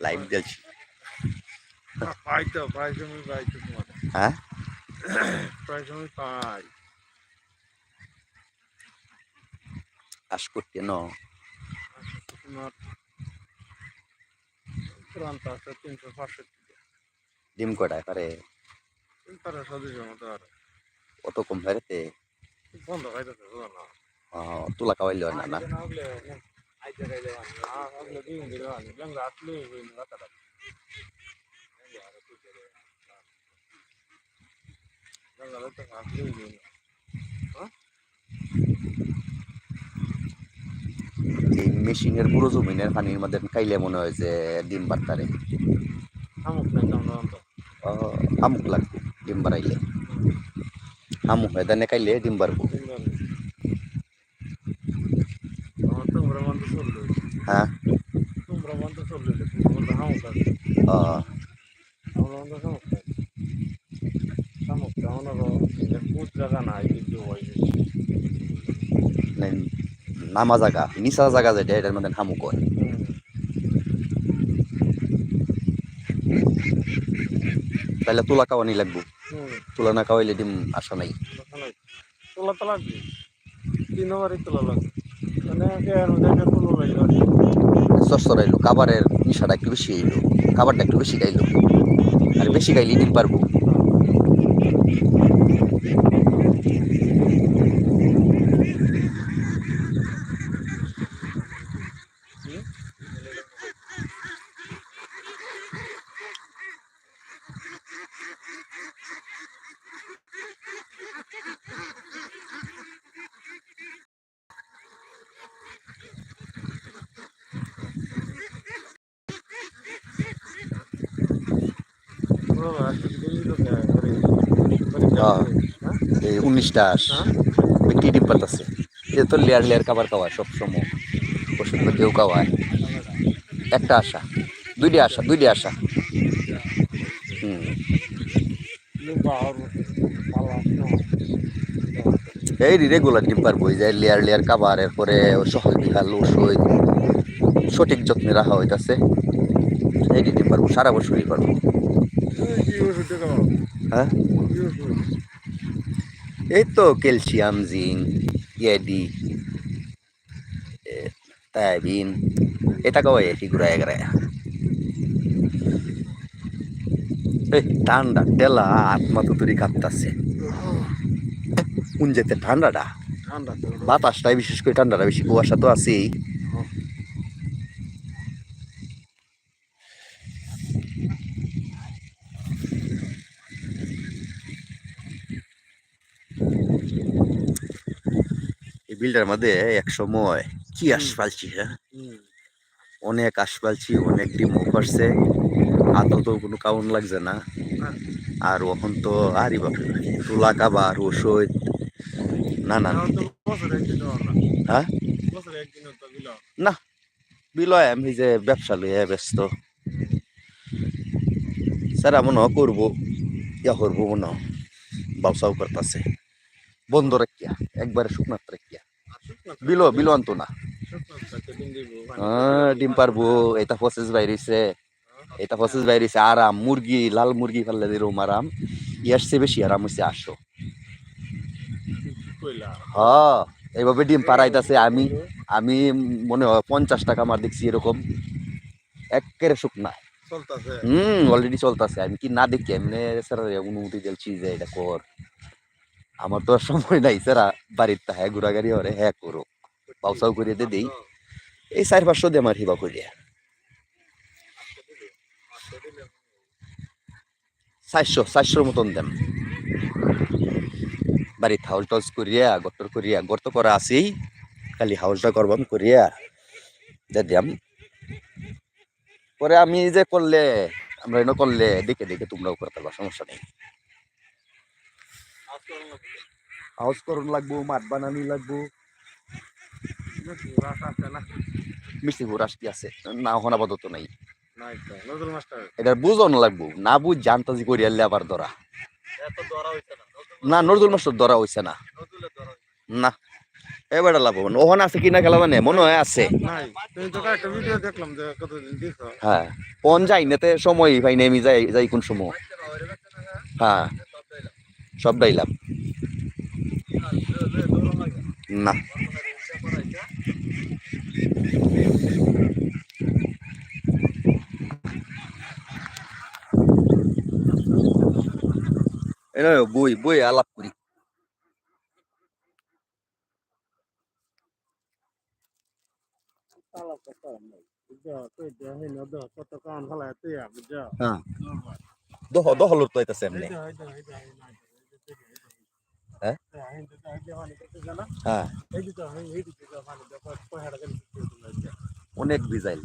Live দিয়েছি পাই তো প্রায় সময় পাই তো হ্যাঁ? প্রায় সময় পাই। আশ করতে ন। প্রান্ত আছে তিনশো পাঁচশো ডিম কটায় পারে তারা সদস্যের মতো আর। অত কম পারেতে বন্ধ খাইতেছে না। তুলা খাওয়াইলে না না? এই মেশিনের পুরো জমিনের পানির মধ্যে খাইলে মনে হয় যে ডিম বাড়তারে। আমুক লাগবে ডিম বাড়াইলে। আমুক হয় দানে খাইলে ডিম বাড়বো। হ্যাঁ। নামা জায়গা নিচা জায়গা যেটা এটার মধ্যে হামুক হয় তাহলে তুলা খাওয়ানি লাগবো। তুলা না খাওয়াইলে ডিম আসা নাই। তোলা তো লাগবে। তিন ওভারই তোলা লাগবে। মানে তুলো লাগবে। সস্তর এলো কাবারের নিশাটা একটু বেশি এলো কাবারটা একটু বেশি গাইলো আর বেশি গাইলে ডিম পারব হ্যাঁ। এই উনিশটা আস বিক্রি ডিম পারতাছে এটা তো লেয়ার লেয়ার খাবার খাওয়ায় সব সময় ওষুধ কেউ খাওয়ায়। একটা আশা। দুইটা আশা দুইটা আশা। হুম। এই রেগুলার ডিম পারব এই যে লেয়ার লেয়ার খাবার এরপরে সহজ বিহাল ওষুধ সঠিক যত্নে রাখা হইতাছে। এই ডিম পারব সারা বছরই পারব হ্যাঁ? এই তো ক্যালসিয়াম জিঙ্ক ইয়েডি তাইবিন এটা কয় ঘুরায় এগারে এই ঠান্ডা টেলা আত্মা তো তৈরি কাঁপতাছে। কোন যেতে ঠান্ডাটা? ঠান্ডা বাতাসটাই বিশেষ করে ঠান্ডাটা বেশি কুয়াশা তো আছেই এই বিলটার মধ্যে এক সময় কি আশ পালছি হ্যাঁ? অনেক আশ পালছি অনেক ডিমও করছে আদৌ তো কোনো কাউন লাগছে না। আর এখন তো আরি বাপরে তুলা কাবার ওষুধ না না। হ্যাঁ? দিল বিলয় আমি যে ব্যবসা লইয়া ব্যস্ত। স্যার মনে করব ইয়া করব মনে ব্যবসাও করতেছে। বন্ধ রাখিয়া একবারে শুকনাত রাখিয়া। বিলো বিলো আনতো না। ডিম পারব এটা প্রসেস বাইরেছে এটা প্রসেস বাইরেছে আরাম মুরগি লাল মুরগি ফেললে দিরম আরাম। ইয়ার চেয়ে বেশি আরাম হচ্ছে আসো হ্যাঁ এইভাবে ডিম পাড়াইতেছে আমি আমি মনে হয় পঞ্চাশ টাকা আমার দেখছি এরকম। একেবারে শুকনা। চলতেছে। হুম অলরেডি চলতেছে। আমি কি না দেখি এমনি স্যার অনুমতি দিয়েছি যে এটা কর। আমার তো আর সময় নাই, স্যারা বাড়িতে হ্যাঁ ঘোরাগাড়ি হরে হ্যাঁ করো পাউসাও করিয়ে দে দেই। এই চার পাঁচশো দিয়ে আমার হিবা করিয়া চারশো, চারশোর মতন দেন বাড়ি হাউস টাউস করিয়া, গটর করিয়া গর্ত করা আছেই। খালি হাউসটা করবাম করিয়া দে দিয়াম। পরে আমি যে করলে আমরা এনে করলে দেখে দেখে তোমরাও করতে পারবা, সমস্যা নেই। হাউস করুন লাগবো মাঠ বানানি লাগবো। মিষ্টি গুড় আসতে আছে? না হন আপাতত নাই। নাই তো নজরুল মাস্টার। এটা বুঝন লাগবো। না বুঝ জানতাজি করি আনলে আবার ধরা। না নজরুল মাস্টার ধরা হইছে না। না এবার লাভ হবে ওখানে আছে কিনা খেলা মানে মনে হয় আছে। হ্যাঁ কোন যাই নেতে সময় পাই নেমি যাই যাই কোন সময়। হ্যাঁ। সব ডাইলাম না। বই বই আলাপ করি। বুঝছ তুই দেহে দহ হ্যাঁ দহলুর তো আইতাছে এমনি। হ্যাঁ? হ্যাঁ। অনেক বিজাইল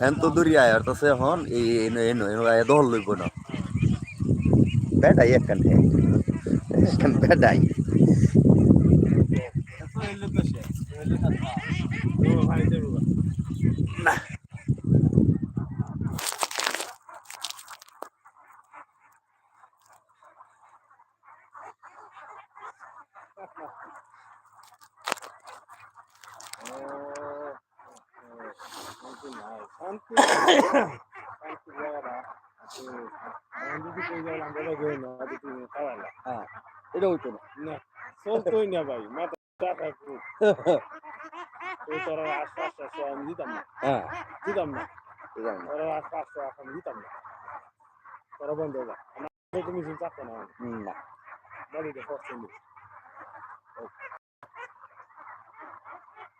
হ্যান তো দূরিয়া আর তাছে হন এই এনো এনো আয় দহল লইব না। বেডাই একখান একখান না। হ্যাঁ এটা হইতো না চলতোই না ভাই মাথা তোরা আস্তে আস্তে আমি দিতাম না হ্যাঁ দিতাম না এটা না। তোরা আস্তে আস্তে এখন দিতাম না তোরা বন্ধ হয়ে যা তুমি চাপো না না বাড়িতে পছন্দ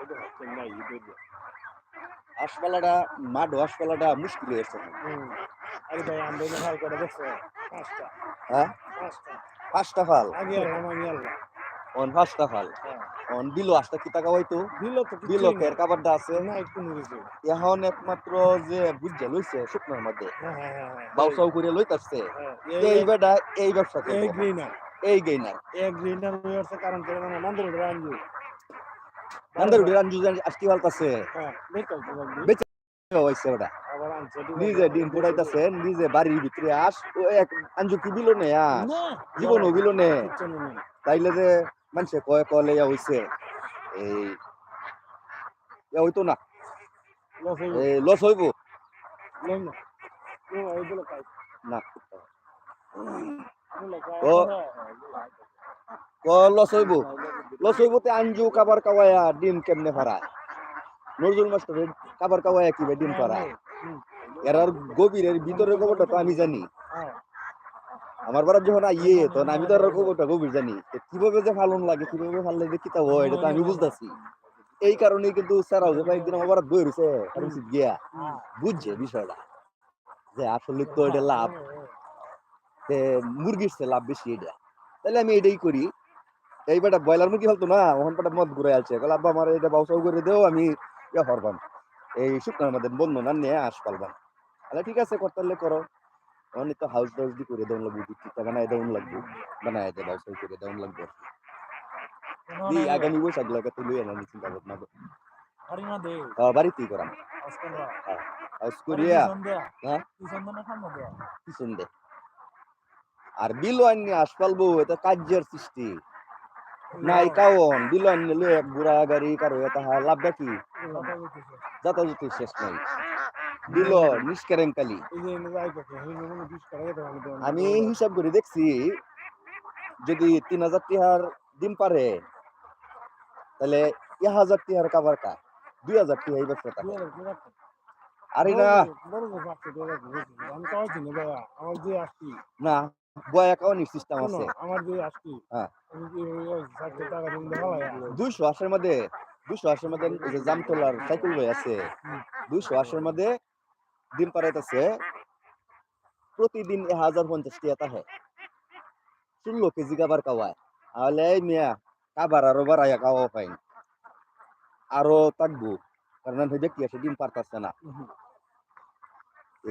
এটা হচ্ছে নাই হাসপালাটা মাড হাসপালাটা মুশকিল আরে ভাই করে দেখছ? পাঁচটা। হ্যাঁ? পাঁচটা। পাঁচটা ফাল আগে আমি আল্লাহ। অন পাঁচটা ফাল হ্যাঁ। অন বিলো আসটা কি টাকা হইতো দিল তো বিলো না। কাবারটা আছে। না কোনো কিছু এখন একমাত্র যে বুঝছে লইছে শুকনোর মধ্যে। হ্যাঁ হ্যাঁ হ্যাঁ হ্যাঁ। বাউসাউ করে লইতাছে। হ্যাঁ এই বেটা এই ব্যবসা এই গ্রিনার এই গ্রিনার কারণ করে নান্দর রাঞ্জু নান্দার রাঞ্জু আজকে পাল্টাছে হ্যাঁ দেখো তো হইছে ওটা। নিজে। ডিম ফুটাইতাছে নিজে বাড়ির ভিতরে আস ও এক আঞ্জু কি বিলো নে না জীবন বিলো নে তাইলে যে মানুষে কয় কলে হইছে। এই ইয়া হইতো না। লস হইব। এই লস হইব। লই না। লস হইব। আঞ্জু কাবার কাওয়ায়া ডিম কেমনে ফারায় নজরুল মাস্টার কাবার কাওয়ায়া কি ভাই ডিম ফারায় এরার গভীরের ভিতরের তো আমি জানি। আমার বাড়ার যখন আইয়ে তখন আমি তো আর খবরটা গভীর জানি। কীভাবে যে ফালন লাগে, কীভাবে ফাললে যে কিতা হয়, এটা তো আমি বুঝতেছি। এই কারণেই কিন্তু স্যারাও যে কয়েকদিন আমার বাড়া দই রয়েছে গিয়া, বুঝছে বিষয়টা। যে আসলে তো এটা লাভ। মুরগির লাভ বেশি এটা। তাহলে আমি এটাই করি এই বেটা ব্রয়লার মুরগি ফেলতো না ওখান বেটা মদ ঘুরে আছে। কল আব্বা আমার এটা বাউসাও করে দেও আমি ইয়া করবাম এই শুকনার মধ্যে বন্ধ না নিয়ে আস পালবাম। তাহলে ঠিক আছে করতে করো। অনেক তো হাউস টাউস দি করে দেওয়া লাগবে টিকা বানায় দেওয়া লাগবে। বানায় দে বাউসাও করে দেওয়া লাগবে দি আগামী বৈশাখ লাগে তুই লইয়া না চিন্তা ভাবনা বাড়িতেই করাম। হাউস করিয়া। হ্যাঁ? দেয়া। দেয়া? পিছন দে। আর বিলো আনি আস পালবো এটা কার্যের সৃষ্টি। নাই কাওন বিলো আনি লই বুড়া গাড়ি কারও এটা হা লাভ কি। যাতায়াত শেষ নাই বিলো নিষ্কারেঙ্কালি মনে আমি। হিসাব করে দেখছি যদি তিন হাজার টিহার ডিম পারে তাহলে এক হাজার টিহার কাবার কা দুই হাজার টিহা রাখতে। আরে না না বয় অ্যাকাউন্ট সিস্টেম আছে। আমার যে আসছি, হ্যাঁ। দুইশো মধ্যে দুইশো মধ্যে এই যে জামতলার সাইকেল বই আছে দুইশো আশের মধ্যে পারাইতেছে প্রতিদিন হাজার পঞ্চাশ টাকা তাহে। ষোলো কেজি কাবার কাওয়ায়। তাহলে এই মিয়া কাবার আরও বাড়াইয়া কাওয়া পাইন। আরও থাকব। কারণ ব্যক্তি আসে ডিম পারতাছে না।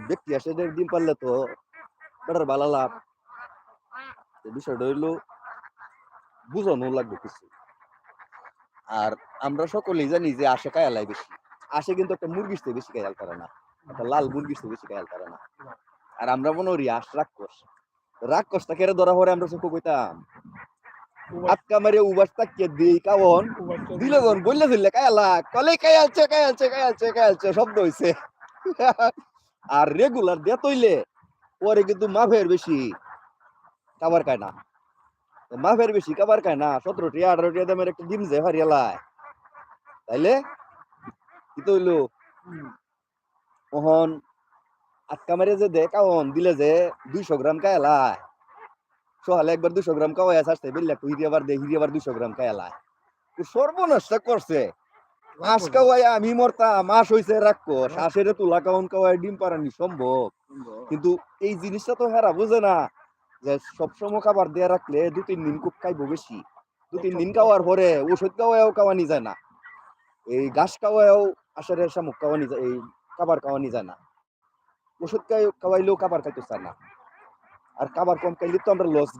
ব্যক্তি আসে ডিম পারলে তো বেটার ভালো লাভ। বিষয়টা হইল বুঝানো লাগবে কিছু। আর আমরা সকলেই জানি যে আসে কায়ালাই বেশি। আসে কিন্তু একটা মুরগির চেয়ে বেশি কায়াল করে না। একটা লাল মুরগির চেয়ে বেশি কায়াল করে না। আর আমরা মনে করি আস রাক্ষস। রাক্ষসটা কেড়ে ধরা পরে আমরা চোখ কইতাম আটকা মারে উবাস তাকিয়ে দিই কাবন দিলে গন বললে দিলে কায়ালা কলে কায়ালছে কায়ালছে কায়ালছে কায়ালছে শব্দ হইছে। আর রেগুলার দে তৈলে পরে কিন্তু মাফের বেশি। কাবার খায় না। মাফের বেশি কাবার খায় না সতেরোটি আঠারোটি দামের একটা ডিম যে হারিয়ালায় তাইলে কি তৈলো ওহন আটকা মারে যে দে কাওন দিলে যে দুইশো গ্রাম কায়ালায় সকালে একবার দুশো গ্রাম কাওয়াই আসতে বেললে একটু হিরি আবার দে হিরি আবার দুশো গ্রাম কায়ালায় সর্বনষ্ট করছে। মাস কাওয়াই আমি মরতা মাস হইছে রাখো শ্বাসের তুলা কাউন কাওয়াই ডিম পারানি সম্ভব। কিন্তু এই জিনিসটা তো হেরা বুঝে না। যে সবসময় খাবার দিয়ে রাখলে দু তিন দিন খুব খাইবো বেশি। দু তিন দিন খাওয়ার পরে ওষুধ খাওয়াও খাওয়ানি যায় না। এই ঘাস খাওয়াও আসলে শামুক খাওয়ানি যায় এই খাবার খাওয়ানি যায় না। ওষুধ খাই- খাওয়াইলেও খাবার খাইতে চায় না। আর খাবার কম খাইলে তো আমরা লস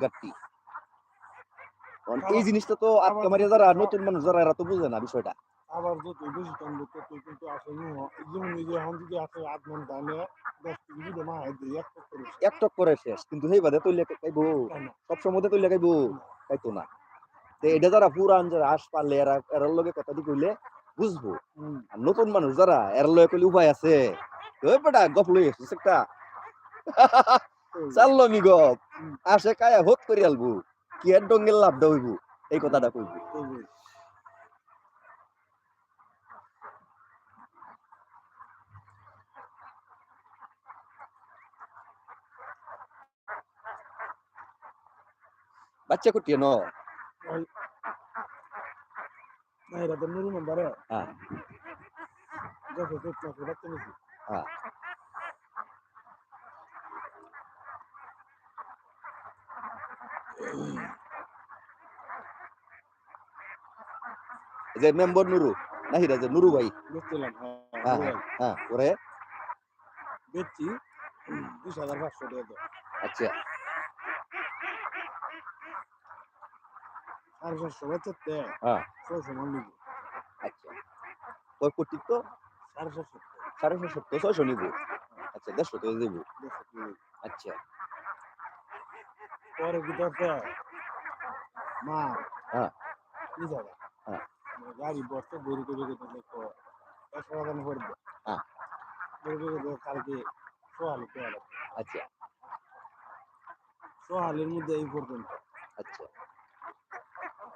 কারণ এই জিনিসটা তো মারিয়া যারা নতুন মানুষ যারা এরা তো বুঝে না বিষয়টা। আবার যত বেশি টানবে তত কিন্তু আসলে যেমন এই যে এখন যদি আছে আট মন ধানে দশ কেজি যদি মা হয় দিয়ে এক করে এক টক করে শেষ। কিন্তু সেই বাদে তৈলে খাইবো। সব সময় তৈলে খাইবো। খাইতো না। তো এটা যারা পুরান যারা আস পারলে এরা এরার লগে কথা দি কইলে বুঝব। আর নতুন মানুষ যারা এর লগে কইলে উপায় আছে। ওই বেটা গপ লই আসিস একটা। চাললো মি গপ। আসে কায়া হোত করে আলবো। কি এর ডঙ্গের লাভ দা হইব। এই কথাটা কইব বাচ্চা কুটিয়ে ন না এটা তো নুরু নাম্বারে হ্যাঁ যত চেষ্টা করে বাচ্চা নিছি হ্যাঁ। এই যে মেম্বার নুরু নাহি যে নুরু ভাই। বেচছিলাম হ্যাঁ হ্যাঁ হ্যাঁ ওরে? বেচছি বিশ হাজার পাঁচশো টাকা। আচ্ছা সাড়ে চারশো বেচাতে হ্যাঁ আচ্ছা ওই কোটি তো সাড়ে ছশো তো ছয়শো নিব আচ্ছা দেড়শো তো দিব। আচ্ছা পরে কি দরকার মা হ্যাঁ। কি যাবে হ্যাঁ। গাড়ি বসতে দেরি করে গেছে দেখো একশো টাকা করে দেয় হ্যাঁ। দেরি করে দেয় কালকে সোহালি পেয়ারা আচ্ছা সোহালের মধ্যে এই পর্যন্ত আচ্ছা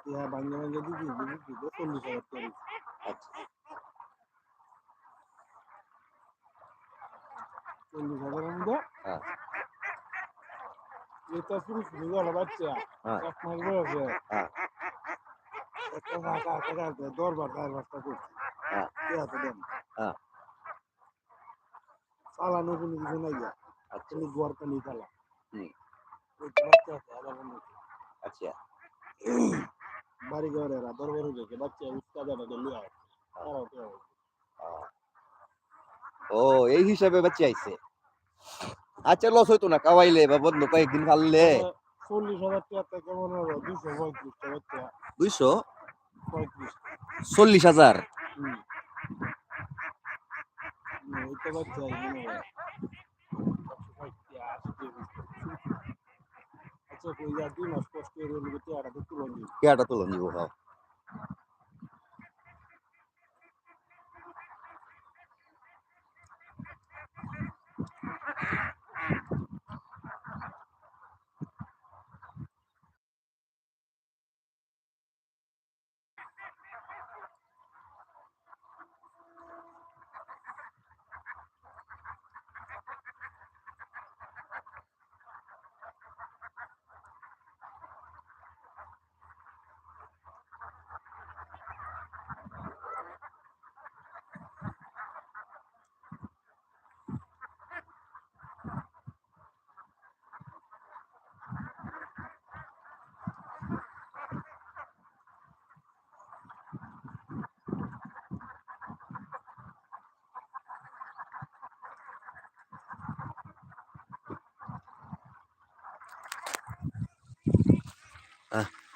ইহা ভাঙ্গে ভাঙ্গে দিদি দিদি দিদি চল্লিশ হাজার টাকা আচ্ছা চল্লিশ হাজারের মধ্যে হ্যাঁ। এটা শুরু শুরু গেল বাচ্চা হ্যাঁ। এক মাস বয়সে হ্যাঁ। একটা কাকা কাকা দরবার পাঁচটা করছি হ্যাঁ। হাতে দেন। চালানো কোনো কিছু নাই আচ্ছা গোয়ার পানি চালা আছে। আচ্ছা বাড়ি ঘরে এরা দরবার হয়ে বাচ্চা উস্তা দাদা দিল্লি আয়। ও এই হিসাবে বাচ্চা আইছে? আচ্ছা লস হইতো না কাওয়াইলে বা বন্ধ কয়েকদিন খাললে চল্লিশ হাজার টাকা কেমন হবে? দুশো পঁয়ত্রিশটা বাচ্চা। দুইশো? পঁয়ত্রিশ। চল্লিশ হাজার? হুম। হুম, মনে হয় আচ্ছা কই যা দুই মাস কষ্ট করে তো তুলে নিই কেয়াটা তুলে নিব হ্যাঁ।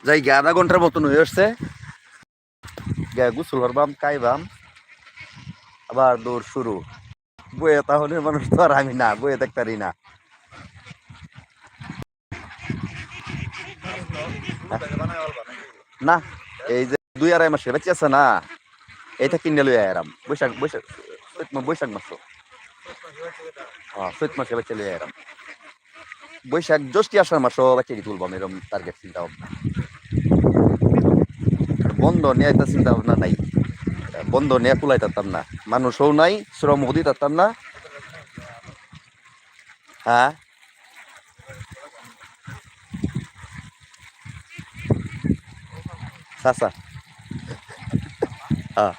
যাই গিয়ে আধা ঘণ্টার মতন হয়ে আসছে। গিয়ে গুসল করবাম, খাইবাম। আবার দৌড় শুরু। বইয়ে তাহলে মানুষ তো আর আমি না, বইয়ে দেখতারি না। না, এই যে দুই আড়াই মাসে বাচ্চা আছে না এটা কিনে লই আরাম বৈশাখ বৈশাখ বৈশাখ মাস। হ্যাঁ চৈত মাসে বাচ্চা লই আরাম বৈশাখ জ্যৈষ্ঠী আষাঢ় মাসও বাচ্চা তুলব আমি এরকম টার্গেট চিন্তা ভাবনা। বন্ধ নিয়ে একটা চিন্তা ভাবনা নাই। বন্ধ নিয়ে কুলাই তারতাম না। মানুষও নাই শ্রম হদি তারতাম না। হ্যাঁ? চাচা। হ্যাঁ